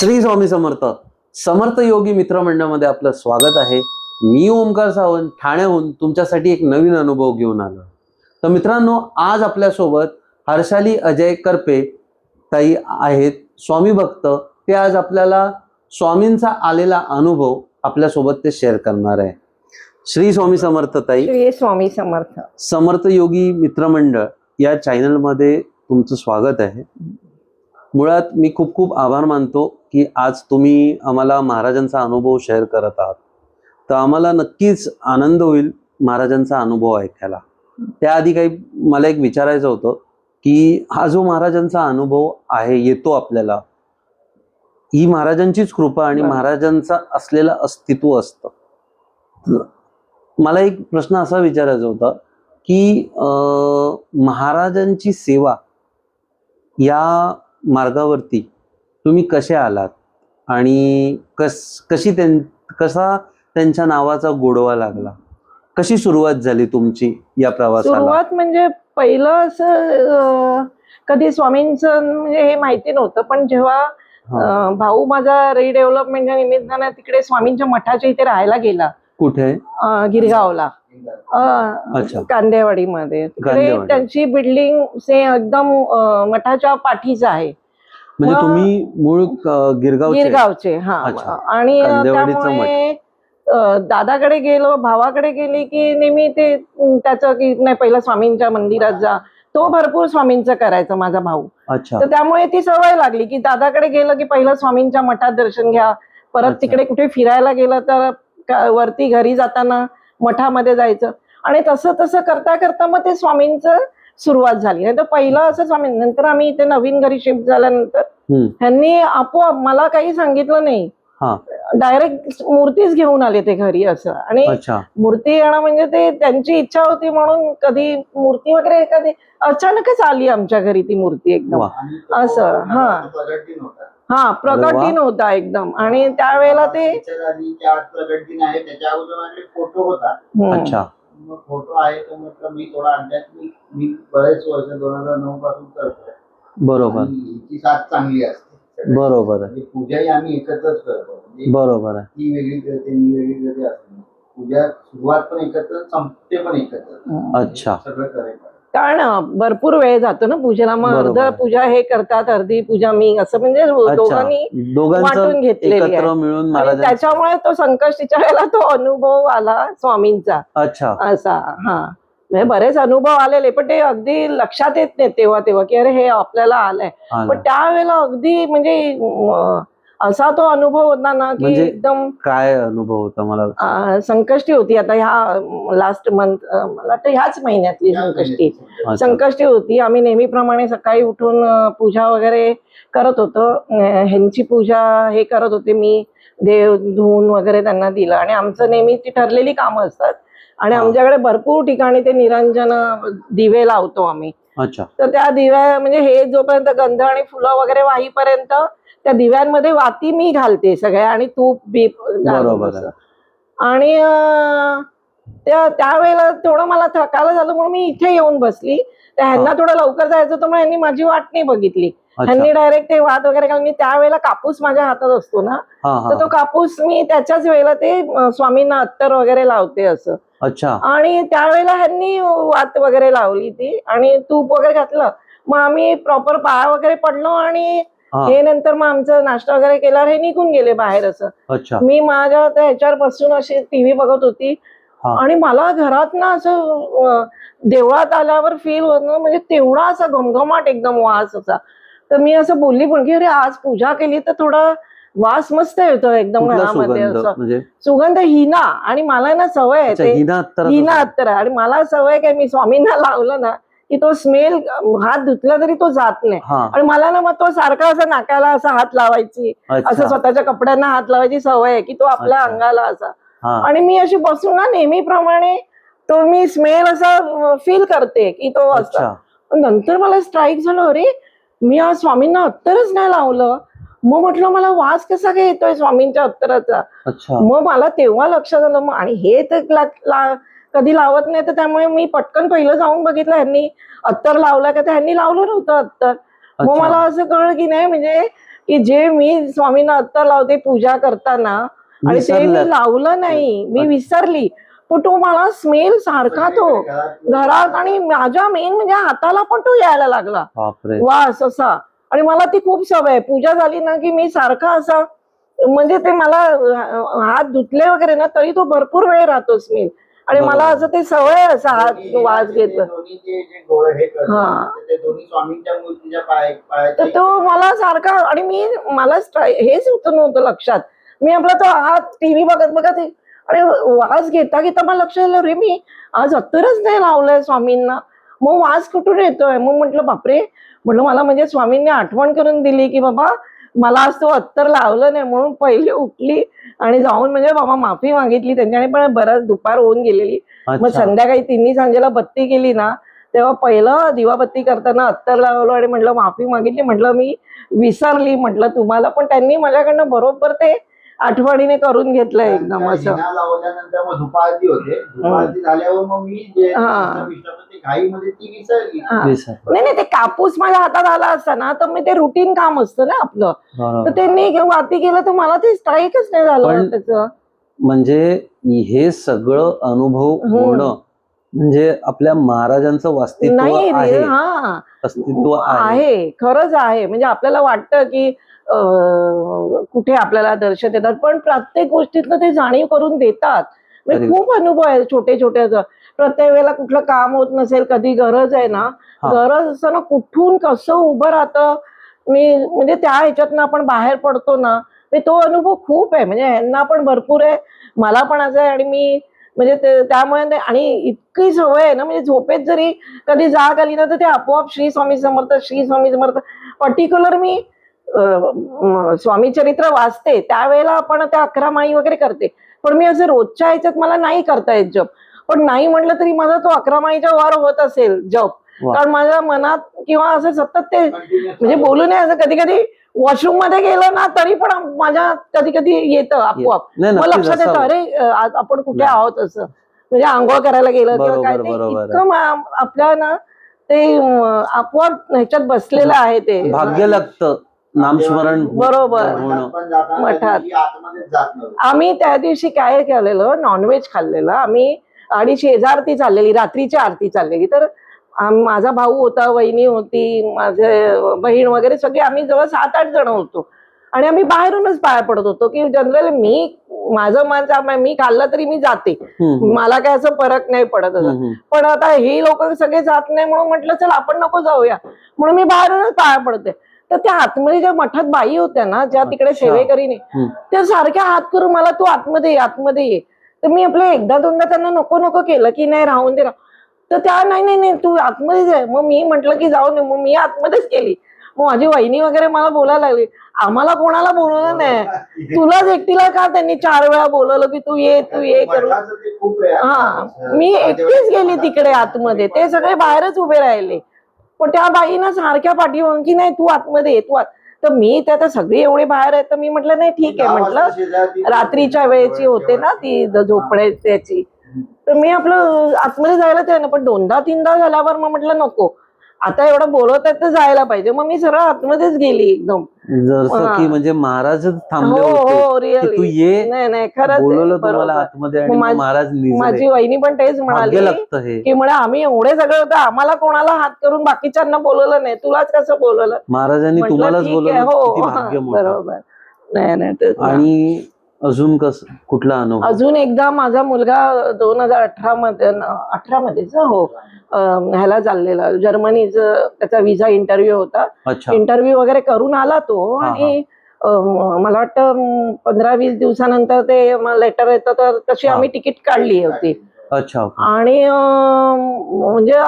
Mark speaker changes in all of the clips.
Speaker 1: श्री स्वामी समर्थ. समर्थ योगी मित्रमंडळामध्ये आपलं स्वागत आहे. मी ओमकार सावंत ठाण्याहून तुमच्यासाठी एक नवीन अनुभव घेऊन आलो. तर मित्रांनो आज आपल्यासोबत हर्षाली अजय करपे ताई आहेत. स्वामी भक्त ते आज आपल्याला स्वामींचा आलेला अनुभव आपल्यासोबत ते शेअर करणार आहे. श्री स्वामी समर्थ ताई.
Speaker 2: श्री स्वामी समर्थ.
Speaker 1: समर्थ योगी मित्रमंडळ या चॅनलमध्ये तुमचं स्वागत आहे. मुळात मी खूप खूप आभार मानतो. की आज तुम्ही आम्हाला महाराजांचा अनुभव शेअर करत आहात. तर आम्हाला नक्कीच आनंद होईल महाराजांचा अनुभव ऐकायला. त्याआधी काही मला एक विचारायचं होतं की हा जो महाराजांचा अनुभव आहे येतो आपल्याला ही महाराजांचीच कृपा आणि. महाराजांचा असलेलं अस्तित्व असतं. मला एक प्रश्न असा विचारायचा होता की महाराजांची सेवा या मार्गावरती तुम्ही कसे आलात? आणि कस कशी त्यां कसा त्यांच्या नावाचा गोडवा लागला? कशी सुरुवात झाली तुमची या प्रवासाला?
Speaker 2: सुरुवात म्हणजे पहिलं असं कधी स्वामींचं म्हणजे हे माहिती नव्हतं पण जेव्हा भाऊ माझा रिडेव्हलपमेंटच्या निमित्तानं तिकडे स्वामींच्या मठाच्या इथे राहायला गेला.
Speaker 1: कुठे?
Speaker 2: गिरगावला. कांदेवाडीमध्ये. त्यांची बिल्डिंग से एकदम मठाच्या पाठीच आहे.
Speaker 1: म्हणजे तुम्ही मूळ अं, गिरगावचे
Speaker 2: हा. आणि त्यामुळे दादाकडे गेलो भावाकडे गेले की नेहमी ते त्याचं की नाही पहिलं स्वामींच्या मंदिरात जा. तो भरपूर स्वामींचं करायचा माझा भाऊ. तर त्यामुळे ती सवय लागली की दादाकडे गेलं की पहिलं स्वामींच्या मठात दर्शन घ्या. परत. तिकडे कुठे फिरायला गेलं तर वरती घरी जाताना मठामध्ये जायचं. आणि तसं तसं करता करता मग ते स्वामींचं सुरुवात झाली. नाही तर पहिलं असं स्वामी नंतर आम्ही इथे नवीन घरी शिफ्ट झाल्यानंतर. ह्यांनी आपोआप मला काही सांगितलं नाही.
Speaker 1: हा.
Speaker 2: डायरेक्ट मूर्तीच घेऊन आले ते घरी असं. आणि
Speaker 1: अच्छा.
Speaker 2: मूर्ती येणं म्हणजे ते त्यांची इच्छा होती म्हणून कधी मूर्ती वगैरे कधी अचानकच आली आमच्या घरी ती मूर्ती एकदम. असं, हा.
Speaker 3: प्रगट
Speaker 2: हा
Speaker 1: वा.
Speaker 2: दिन होता एकदम. आणि त्यावेळेला ते
Speaker 3: प्रगट फोटो होता मग फोटो आहे तर म्हटलं मी थोडा आध्यात्मिक मी बरेच वर्ष दोन हजार नऊ पासून करतोय.
Speaker 1: बरोबर.
Speaker 3: हिची साथ चांगली असते.
Speaker 1: बरोबर.
Speaker 3: म्हणजे पूजाही आम्ही एकत्रच करतो. म्हणजे
Speaker 1: बरोबर. आहे
Speaker 3: ती वेगळी करते मी वेगळी करते असं नाही. पूजा सुरुवात पण एकत्र संपते पण एकत्र
Speaker 1: अच्छा.
Speaker 3: सगळं करायचं
Speaker 2: कारण भरपूर वेळ जातो ना पूजेला मग. अर्ध पूजा हे करतात अर्धी पूजा मी असं म्हणजे दोघांनी वाटून घेतलेली आहे. त्याच्यामुळे तो संकष्टीच्या वेळेला तो अनुभव आला स्वामींचा
Speaker 1: अच्छा
Speaker 2: असा हा म्हणजे बरेच अनुभव आलेले पण ते अगदी लक्षात येत नाही तेव्हा तेव्हा की अरे हे आपल्याला आलंय
Speaker 1: आलं.
Speaker 2: पण त्यावेळेला अगदी म्हणजे असा तो अनुभव होता ना की
Speaker 1: म्हणजे
Speaker 2: एकदम
Speaker 1: काय अनुभव होता मला?
Speaker 2: अं, संकष्टी होती. आता ह्या लास्ट मंथ मला वाटतं ह्याच महिन्यातली संकष्टी. संकष्टी होती. आम्ही नेहमीप्रमाणे सकाळी उठून अं, पूजा वगैरे करत होतो. अं, ह्यांची पूजा हे करत होते. मी देव धुवून वगैरे त्यांना दिलं. आणि आमचं नेहमीची ठरलेली कामं असतात. आणि
Speaker 1: हा.
Speaker 2: आमच्याकडे भरपूर ठिकाणी ते निरंजन दिवे लावतो आम्ही.
Speaker 1: अच्छा.
Speaker 2: तर त्या दिव्या म्हणजे हे जोपर्यंत गंध आणि फुलं वगैरे वाहीपर्यंत त्या दिव्यांमध्ये वाती मी घालते सगळ्या आणि तूप बीप
Speaker 1: बरोबर. आहे.
Speaker 2: आणि त्या त्यावेळेला थोडं मला थकायला झालं म्हणून मी इथे येऊन बसली. तर ह्यांना. थोडं लवकर जायचं होतं म्हणून यांनी माझी वाट नाही बघितली. ह्यांनी डायरेक्ट ते वाद वगैरे घालून मी त्यावेळेला कापूस माझ्या हातात असतो ना तर तो कापूस मी त्याच्याच वेळेला ते स्वामींना अत्तर वगैरे लावते असं.
Speaker 1: अच्छा.
Speaker 2: आणि त्यावेळेला ह्यांनी वात वगैरे लावली ती आणि तूप वगैरे घातलं. मग आम्ही प्रॉपर पाया वगैरे पडलो आणि
Speaker 1: हा.
Speaker 2: नंतर मग आमचं नाश्ता वगैरे केल्यावर हे निघून गेले बाहेर असं.
Speaker 1: अच्छा.
Speaker 2: मी माझ्या ह्याच्यावर बसून अशी टीव्ही बघत होती. आणि मला घरात ना असं देवळात आल्यावर फील होत ना म्हणजे तेवढा असा घमघमाट एकदम वास असा. तर मी असं बोलली पण की अरे आज पूजा केली तर थोडा वास मस्त येतो एकदम घरामध्ये असं.
Speaker 1: म्हणजे?
Speaker 2: सुगंध हिना. आणि मला ना सवय आहे
Speaker 1: हिना अत्तर
Speaker 2: हिना अत्तर. आहे. आणि मला सवय काय मी स्वामींना लावलं ना की तो स्मेल हात धुतला तरी तो जात नाही. आणि मला ना मग तो सारखा असा नाकाला असा हात लावायची असं स्वतःच्या कपड्यांना हात लावायची सवय आहे की तो आपल्या. अंगाला असा. आणि मी अशी बसून ना नेहमीप्रमाणे तो मी स्मेल असा फील करते की तो असा. नंतर मला स्ट्राईक झालं अरे मी आज स्वामींना अत्तरच नाही लावलं. मग म्हटलं मला वास कसा काय येतोय स्वामींच्या अत्तराचा मग मला तेव्हा लक्षात आलं मग आणि हे तर कधी लावत नाही तर त्यामुळे मी पटकन पहिलं जाऊन बघितलं ह्यांनी. अत्तर लावलं का तर ह्यांनी लावलं नव्हतं अत्तर. मग. मला असं कळलं की नाही म्हणजे की जे मी स्वामींना अत्तर लावते पूजा करताना आणि ते मी. लावलं नाही मी विसरली. पण तो मला स्मेल सारखा तो घरात आणि माझ्या मेन म्हणजे हाताला पण तो यायला लागला. वास असा. आणि मला ती खूप सवय पूजा झाली ना की मी सारखा असा म्हणजे ते मला हात धुतले वगैरे ना तरी तो भरपूर वेळ राहतो स्मेल. आणि मला. असं ते सवय असं हात
Speaker 3: दोन्ही
Speaker 2: वास
Speaker 3: ते
Speaker 2: घेतलं.
Speaker 3: दोन्ही जे जे डोळे हे
Speaker 2: हा. तर तो मला सारखा आणि मी मला हेच होतं नव्हतं लक्षात. मी आपला तो हात टीव्ही बघत बघत हे- आणि वास घेता घेता मला लक्षात आलं रे मी आज अत्तरच नाही लावलंय स्वामींना. मग वास कुठून येतोय? मग म्हटलं बापरे. म्हटलं मला म्हणजे स्वामींनी आठवण करून दिली की बाबा मला तो अत्तर लावलं नाही म्हणून पहिले उठली आणि जाऊन म्हणजे बाबा माफी मागितली त्यांच्याने पण बरंच दुपार होऊन गेलेली. मग संध्याकाळी तिन्ही सांजेला बत्ती केली ना तेव्हा पहिलं दिवाबत्ती करताना अत्तर लावलं आणि म्हटलं माफी मागितली. म्हटलं मी विसरली. म्हटलं तुम्हाला पण त्यांनी माझ्याकडनं बरोबर ते आठवणीने करून घेतलंय एकदम असं.
Speaker 3: लावल्यानंतर मग होते. झाल्यावर मग मी जे
Speaker 2: हा.
Speaker 3: ते घाईमध्ये ती विसरली.
Speaker 2: हा.
Speaker 1: विसर
Speaker 2: नाही नाही ते कापूस माझ्या हातात आला असता ना तर मी ते रुटीन काम असतं ना आपलं. तर
Speaker 1: बरोबर
Speaker 2: त्यांनी वाती केलं तर मला ते स्ट्राईकच नाही झालं
Speaker 1: पण-
Speaker 2: त्याचं
Speaker 1: म्हणजे हे सगळं अनुभव
Speaker 2: हम्म.
Speaker 1: होणं म्हणजे आपल्या महाराजांचं वास्तित्व
Speaker 2: नाही
Speaker 1: आहे.
Speaker 2: हा.
Speaker 1: अस्तित्व आहे.
Speaker 2: आहे खरंच आहे. म्हणजे आपल्याला वाटतं की कुठे आपल्याला दर्शन देतात पण प्रत्येक गोष्टीतलं ते जाणीव करून देतात म्हणजे. खूप अनुभव आहे छोटे छोटे. प्रत्येक वेळेला कुठलं काम होत नसेल कधी गरज आहे ना. गरज असताना कुठून कसं उभं राहतं मी म्हणजे त्या ह्याच्यातनं आपण बाहेर पडतो ना म्हणजे तो अनुभव खूप आहे म्हणजे ह्यांना पण भरपूर आहे मला पण असं आहे आणि मी म्हणजे त्यामुळे आणि इतकी सवय आहे ना म्हणजे झोपेत जरी कधी जाग आली ना तर ते आपोआप श्री स्वामी समर्थ श्री स्वामी समर्थ पर्टिक्युलर मी स्वामी चरित्र वाचते त्यावेळेला आपण त्या अकरा माळी वगैरे करते पण मी असं रोजच्या ह्याच्यात मला नाही करता येत जप पण नाही म्हटलं तरी माझा तो अकरा माळीच्या वर होत असेल जप. कारण माझ्या मनात किंवा असं सतत ते म्हणजे. बोलू नये असं कधी कधी वॉशरूममध्ये गेलं ना तरी पण माझ्या कधी कधी येतं आपोआप
Speaker 1: नक्कीच
Speaker 2: लक्षात येतं. अरे आपण कुठे. आहोत असं म्हणजे आंघोळ करायला गेलं किंवा काय. इतकं आपल्या ना ते आपोआप ह्याच्यात बसलेलं आहे ते
Speaker 1: भाग्य लागतं नामस्मरण
Speaker 2: बरोबर.
Speaker 1: होणं
Speaker 3: पण जाताना
Speaker 2: मठात. आम्ही त्या दिवशी काय केलेलं नॉनव्हेज खाल्लेलं. आम्ही आणि शेजारती चाललेली रात्रीची आरती चाललेली. तर आम- माझा भाऊ होता वहिनी होती माझे बहीण वगैरे सगळे आम्ही जवळ सात आठ जण होतो. आणि आम्ही बाहेरूनच पाया पडत होतो की जनरल मी माझं माझं मी खाल्लं तरी मी जाते. मला काय असं फरक नाही पडत. पण आता ही लोक सगळे जात नाही म्हणून म्हटलं चल आपण नको जाऊया. म्हणून मी बाहेरूनच पाया पडते. तर त्या आतमध्ये ज्या मठात बाई होत्या ना ज्या तिकडे. सेवेकरीने. त्या सारख्या हात करून मला तू आतमध्ये ये आतमध्ये ये. तर मी आपलं एकदा दोनदा त्यांना नको नको केलं की नाही राहून दे. तर त्या नाही नाही नाही तू आतमध्ये जाय मग मी म्हटलं की जाऊ नये मग मी आतमध्येच केली मग माझी वहिनी वगैरे मला बोलायला लागली. आम्हाला कोणाला बोलवलं नाही? तुलाच एकटीला का त्यांनी चार वेळा बोलवलं की तू ये तू ये
Speaker 3: आहे.
Speaker 2: हा. मी एकटीच गेली तिकडे आतमध्ये. ते सगळे बाहेरच उभे राहिले. पण त्या बाईनं सारख्या पाठीमागून की नाही तू आतमध्ये ये तू आत. तर मी त्या आता सगळी एवढी बाहेर आहेत तर मी म्हटलं नाही ठीक आहे म्हटलं रात्रीच्या वेळेची होते ना ती झोपण्याची. तर मी आपलं आतमध्ये जायला ते ना पण दोनदा तीनदा झाल्यावर मग म्हटलं नको. आता एवढं बोलवत आहेत तर जायला पाहिजे. मग मी सरळ आतमध्येच गेली एकदम.
Speaker 1: जसं
Speaker 2: हा.
Speaker 1: की म्हणजे महाराजच थांबले
Speaker 2: हो हो
Speaker 1: की तू
Speaker 2: रिअली
Speaker 1: ये
Speaker 2: नाही नाही खरंच
Speaker 1: बोलवलं तुम्हाला. आतमध्ये आणि
Speaker 2: मग
Speaker 1: महाराज
Speaker 2: माझी वहिनी पण तेच म्हणाली
Speaker 1: हे.
Speaker 2: की म्हणे आम्ही एवढे सगळे होते आम्हाला कोणाला हात करून बाकीच्यांना बोलवलं नाही. तुलाच कसं बोलवलं?
Speaker 1: महाराजांनी तुम्हालाच बोलवलं.
Speaker 2: हो
Speaker 1: मोठं.
Speaker 2: बरोबर. नाही नाही.
Speaker 1: आणि अजून कस कुठला अनुभव
Speaker 2: अजून एकदा माझा मुलगा दोन हजार अठरा मध्ये अठरा मध्येच हो ह्याला चाललेला जर्मनीचं त्याचा विजा इंटरव्ह्यू होता इंटरव्ह्यू वगैरे करून आला तो. आणि मला वाटतं पंधरा वीस दिवसानंतर ते लेटर येतं तर तशी. आम्ही तिकीट काढली होती
Speaker 1: अच्छा.
Speaker 2: आणि म्हणजे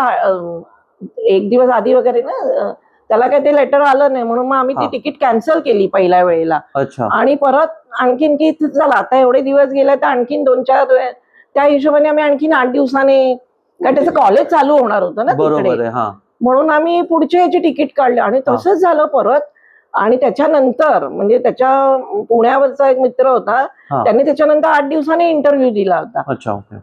Speaker 2: एक दिवस आधी वगैरे ना त्याला काही ते लेटर आलं नाही म्हणून मग आम्ही ती. तिकीट कॅन्सल केली पहिल्या वेळेला.
Speaker 1: अच्छा.
Speaker 2: आणि परत आणखीन की चला आता एवढे दिवस गेले तर आणखीन दोन चार त्या हिशोबाने आम्ही आणखीन आठ दिवसाने कारण त्याचं कॉलेज चालू होणार होतं ना
Speaker 1: बरोबर
Speaker 2: तिकडे
Speaker 1: हा.
Speaker 2: म्हणून आम्ही पुढच्या याची तिकीट काढले आणि तसंच झालं परत. आणि त्याच्यानंतर म्हणजे त्याच्या पुण्यावरचा एक मित्र होता. त्याने त्याच्यानंतर आठ दिवसांनी इंटरव्ह्यू दिला होता.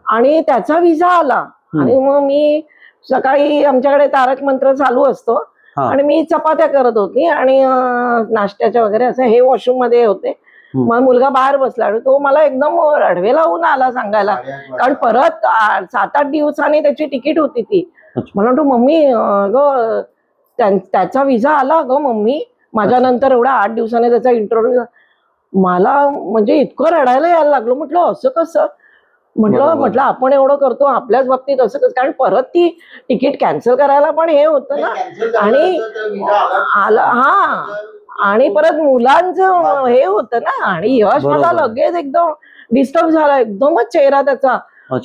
Speaker 2: आणि त्याचा विजा आला. आणि मग मी सकाळी आमच्याकडे तारक मंत्र चालू असतो. आणि मी चपात्या करत होती आणि नाश्त्याच्या वगैरे असं हे वॉशरूममध्ये होते. मग मुलगा बाहेर बसला आणि तो मला एकदम रडवेला होऊन आला सांगायला. कारण. परत सात आठ दिवसांनी त्याची तिकीट होती ती. मला म्हणतो मम्मी ग त्यां- त्याचा विजा आला ग मम्मी. माझ्या नंतर एवढ्या आठ दिवसाने त्याचा इंटरव्ह्यू मला म्हणजे इतकं रडायला यायला लागलो. म्हटलं असं कसं? म्हटलं. म्हटलं आपण एवढं करतो आपल्याच बाबतीत असं कारण परत ती तिकीट कॅन्सल करायला पण हे होतं ना. आणि
Speaker 3: आला
Speaker 2: हा. आणि परत मुलांचं हे होतं ना. आणि यश मला. लगेच एकदम डिस्टर्ब झाला एकदमच चेहरा त्याचा.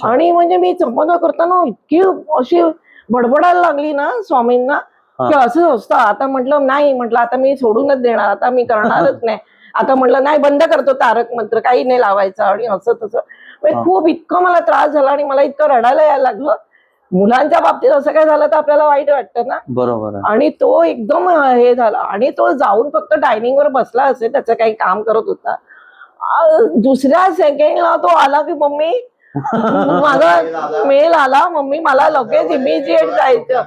Speaker 2: आणि म्हणजे मी चपात्या करताना इतकी अशी बडबडायला लागली ना स्वामींना. की असं असतं आता म्हटलं नाही म्हटलं आता मी सोडूनच देणार आता मी करणारच नाही. आता म्हटलं नाही बंद करतो तारक मंत्र काही नाही लावायचं आणि असं तसं. खूप इतकं मला त्रास झाला आणि मला इतकं रडायला यायला लागलं. मुलांच्या बाबतीत असं काय झालं तर आपल्याला वाईट वाटतं ना.
Speaker 1: बरोबर
Speaker 2: आणि तो एकदम हे झाला. आणि तो जाऊन फक्त डायनिंग वर बसला असेल त्याचं काही काम करत होता. दुसऱ्या सेकंडला तो आला की मम्मी माझा मेल आला मम्मी मला लगेच इमिजिएट जायचं.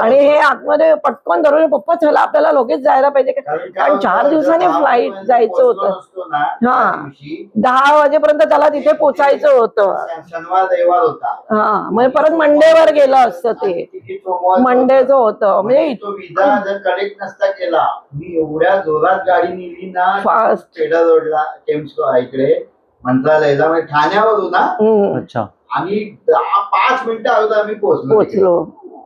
Speaker 2: आणि हे आतमध्ये पटकन धरून पप्पा चला आपल्याला लगेच जायला पाहिजे.
Speaker 3: कारण
Speaker 2: चार दिवसांनी
Speaker 3: वाजेपर्यंत
Speaker 2: जायचं होतं. हा. दहा वाजेपर्यंत त्याला तिथे पोचायचं होतं.
Speaker 3: शनिवार रविवार होता.
Speaker 2: हा म्हणजे परत मंडेवर गेलं असतं ते. मंडेचं होतं. म्हणजे
Speaker 3: नसता केला मी एवढ्या जोरात गाडी नेली ना
Speaker 2: फास्ट
Speaker 3: रोडला इकडे. मंत्रालयाला म्हणजे ठाण्यावरून ना
Speaker 1: अच्छा.
Speaker 3: आम्ही दहा पाच मिनिटं अगोदर आम्ही पोहोचलो तिकडे.
Speaker 2: पोचलो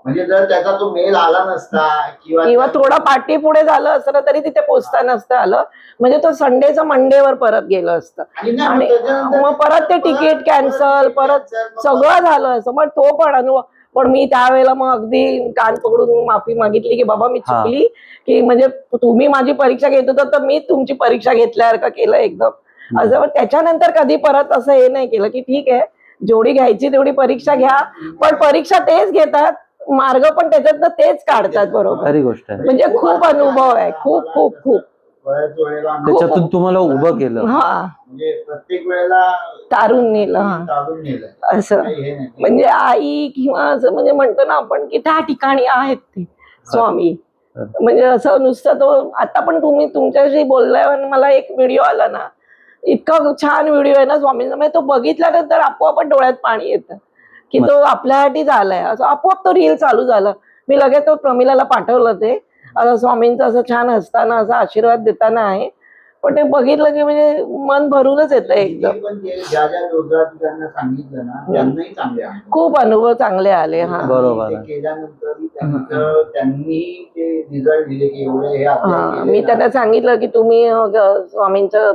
Speaker 3: म्हणजे जर त्याचा तो मेल आला नसता किंवा
Speaker 2: किंवा थोडं पाठी पुढे झालं असतं ना तरी तिथे पोचता नसतं आलं. म्हणजे तो संडेचं मंडेवर परत गेलं असतं.
Speaker 3: आणि नाही,
Speaker 2: आणि
Speaker 3: मग त्याच्यानंतर
Speaker 2: मग परत ते तिकीट कॅन्सल परत सगळं झालं असं मग तो पण अनुभव पण मी त्यावेळेला मग अगदी कान पकडून माफी मागितली की बाबा मी
Speaker 1: हा.
Speaker 2: चुकली की म्हणजे तुम्ही माझी परीक्षा घेत होता तर मी तुमची परीक्षा घेतल्यासारखं केलं एकदम. असं मग त्याच्यानंतर कधी परत असं हे नाही केलं की ठीक आहे जेवढी घ्यायची तेवढी परीक्षा घ्या. पण परीक्षा तेच घेतात मार्ग पण त्याच्यातनं तेच काढतात बरोबर.
Speaker 1: खरी गोष्ट आहे.
Speaker 2: म्हणजे खूप अनुभव आहे खूप खूप खूप.
Speaker 1: त्याच्यातून तुम्हाला उभं केलं.
Speaker 2: हा.
Speaker 3: म्हणजे प्रत्येक वेळेला
Speaker 2: तारून नेलं हा.
Speaker 3: तारून नेलं.
Speaker 2: असं.
Speaker 3: हे
Speaker 2: म्हणजे आई किंवा असं म्हणजे म्हणतो ना आपण की त्या ठिकाणी आहेत ते स्वामी. म्हणजे असं नुसतं तो आता पण तुम्ही तुमच्याशी बोलल्यावर मला एक व्हिडिओ आला ना इतका छान व्हिडिओ आहे ना स्वामींचा. म्हणजे तो बघितल्यानंतर आपोआप डोळ्यात पाणी येतं. की तो आपल्यासाठीच आलाय असं आपोआप तो रील चालू झाला. मी लगेच तो प्रमिलाला पाठवलं ते. असं स्वामींचं असं छान असताना असा आशीर्वाद देताना आहे. पण ते बघितलं की म्हणजे मन भरूनच येतं एकदम. खूप अनुभव चांगले आले हा.
Speaker 1: बरोबर.
Speaker 2: मी
Speaker 3: ना.
Speaker 2: त्यांना सांगितलं की तुम्ही स्वामींचं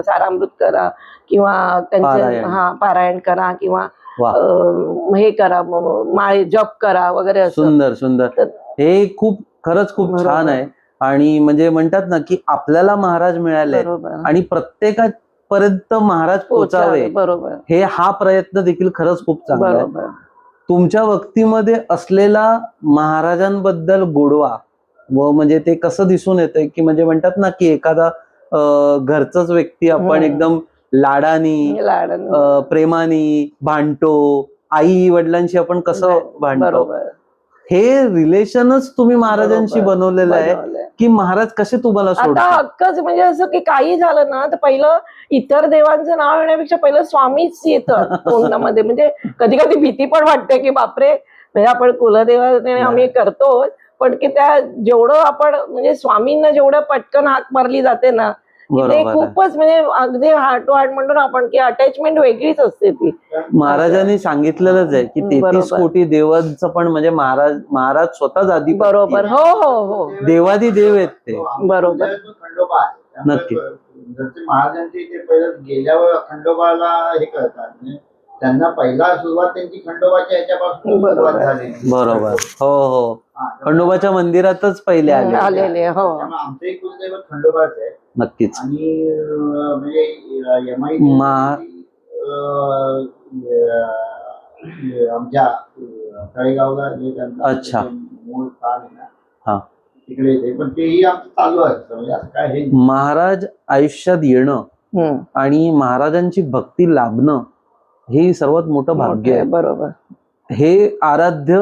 Speaker 2: सारामृत करा किंवा त्यांचं. हा पारायण करा किंवा हे करा माळे जप करा वगैरे असं.
Speaker 1: सुंदर सुंदर.
Speaker 2: तर-
Speaker 1: हे खूप खरंच खूप. छान आहे. आणि म्हणजे म्हणतात ना की आपल्याला महाराज मिळाले आणि प्रत्येकापर्यंत महाराज पोचावे
Speaker 2: पोचावे, बरोबर.
Speaker 1: हे हा प्रयत्न देखील खरंच खूप चांगला आहे. तुमच्या वक्तीमध्ये असलेला महाराजांबद्दल गोडवा व म्हणजे ते कसं दिसून येतंय की म्हणजे म्हणतात ना की एखादा घरचाच व्यक्ती आपण. एकदम लाडानी प्रेमानी भांडतो आई वडिलांशी आपण कसं भांडतो? हे रिलेशनच तुम्ही महाराजांशी. बनवलेलं आहे. की महाराज कसे तुम्हाला
Speaker 2: आता
Speaker 1: सोडतात
Speaker 2: हक्कच म्हणजे असं की काही झालं ना तर पहिलं इतर देवांचं नाव येण्यापेक्षा पहिलं स्वामीच येतं तोंडामध्ये म्हणजे कधी कधी भीती पण वाटते की बापरे म्हणजे आपण कुलदेवाने आम्ही करतो पण की त्या जेवढं आपण म्हणजे स्वामींना जेवढं पटकन हाक मारली जाते ना ते
Speaker 1: बरोबर आहे.
Speaker 2: खूपच म्हणजे अगदी हार्ट टू हार्ट म्हणतो ना आपण की अटॅचमेंट वेगळीच असते ती.
Speaker 1: महाराजांनी सांगितलेलंच आहे की तेहतीस
Speaker 2: बरोबर.
Speaker 1: कोटी देवांचं पण म्हणजे महाराज महाराज स्वतःच आधी
Speaker 2: बरोबर. हो हो हो.
Speaker 1: देवादी देव आहेत ते.
Speaker 2: बरोबर.
Speaker 1: नक्की.
Speaker 3: महाराजांचे ते पहिलं गेल्यावर खंडोबाला हे करतात म्हणजे त्यांना पहिला सुरुवात त्यांची खंडोबाच्या ह्याच्यापासून
Speaker 2: बरोबर.
Speaker 3: सुरुवात झालेली
Speaker 1: बरोबर. हो हो.
Speaker 3: हा,
Speaker 1: खंडोबाच्या मंदिरातच पहिले आले
Speaker 2: आलेले हो.
Speaker 3: आमचंही कुलदैवत खंडोबाच आहे.
Speaker 1: नक्कीच
Speaker 3: आणि अं, म्हणजे एमआय
Speaker 1: मा-
Speaker 3: आमच्या अं, तळेगावला जे त्यांचं
Speaker 1: अच्छा.
Speaker 3: मूळ स्थान आहे ना
Speaker 1: हा.
Speaker 3: तिकडे येते पण तेही आमचं चालू आहे म्हणजे असं काय हे नाही.
Speaker 1: महाराज आयुष्यात येणं
Speaker 2: हम्म.
Speaker 1: आणि महाराजांची भक्ती लाभणं हे सर्वात मोठं भाग्य आहे
Speaker 2: बरोबर
Speaker 1: हे आराध्य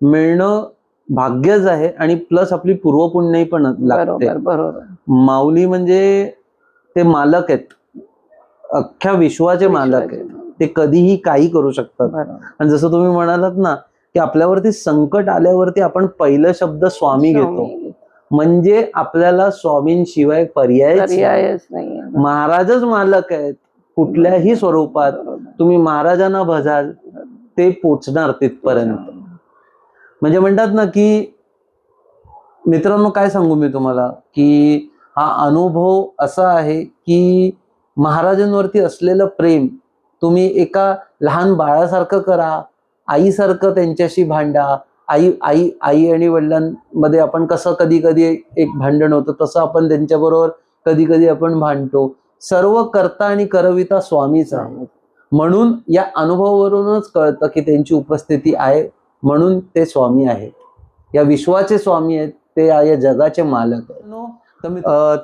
Speaker 1: मिळणं भाग्यच आहे आणि प्लस आपली पूर्वपुण्याई पण लागते.
Speaker 2: बरोबर
Speaker 1: माऊली म्हणजे ते मालक आहेत. अख्ख्या विश्वाचे मालक आहेत. ते कधीही काही करू शकतात. आणि जसं तुम्ही म्हणालात ना की आपल्यावरती संकट आल्यावरती आपण पहिलं शब्द स्वामी घेतो. म्हणजे आपल्याला स्वामींशिवाय पर्याय
Speaker 2: पर्यायच नाही
Speaker 1: महाराजच मालक आहेत. कुठल्याही स्वरूपात तुम्ही महाराजांना भजाल ते पोचणार तिथपर्यंत. म्हणजे म्हणतात ना की मित्रांनो काय सांगू मी तुम्हाला? की हा अनुभव असा आहे की महाराजांवरती असलेलं प्रेम तुम्ही एका लहान बाळासारखं करा आईसारखं त्यांच्याशी भांडा आई आई आई आणि वडिलांमध्ये आपण कसं कधी कधी एक भांडण होतं तसं आपण त्यांच्याबरोबर कधी कधी आपण भांडतो. सर्व करता आणि करविता स्वामीच आहे म्हणून या अनुभवावरूनच कळतं की त्यांची उपस्थिती आहे. म्हणून ते स्वामी आहेत. या विश्वाचे स्वामी आहेत ते या जगाचे मालक आहेत.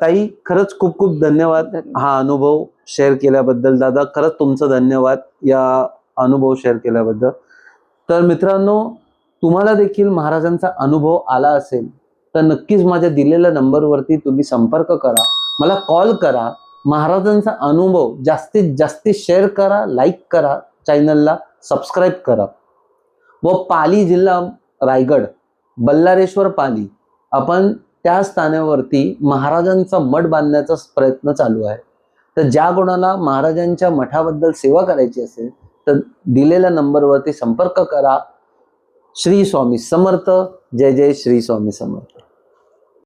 Speaker 1: ताई खरंच खूप खूप धन्यवाद हा अनुभव शेअर केल्याबद्दल. दादा खरंच तुमचं धन्यवाद या अनुभव शेअर केल्याबद्दल. तर मित्रांनो तुम्हाला देखील महाराजांचा अनुभव आला असेल तर नक्कीच माझ्या दिलेल्या नंबरवरती तुम्ही संपर्क करा. मला कॉल करा. महाराजांचा अनुभव जास्तीत जास्त शेअर करा लाईक करा चॅनलला सबस्क्राईब करा. व पाली जिल्हा रायगड बल्लारेश्वर पाली. आपण त्या स्थानावरती महाराजांचा मठ बांधण्याचा प्रयत्न चालू आहे. तर ज्या कोणाला महाराजांच्या मठाबद्दल सेवा करायची असेल तर दिलेल्या नंबरवरती संपर्क करा. श्री स्वामी समर्थ. जय जय श्री स्वामी समर्थ.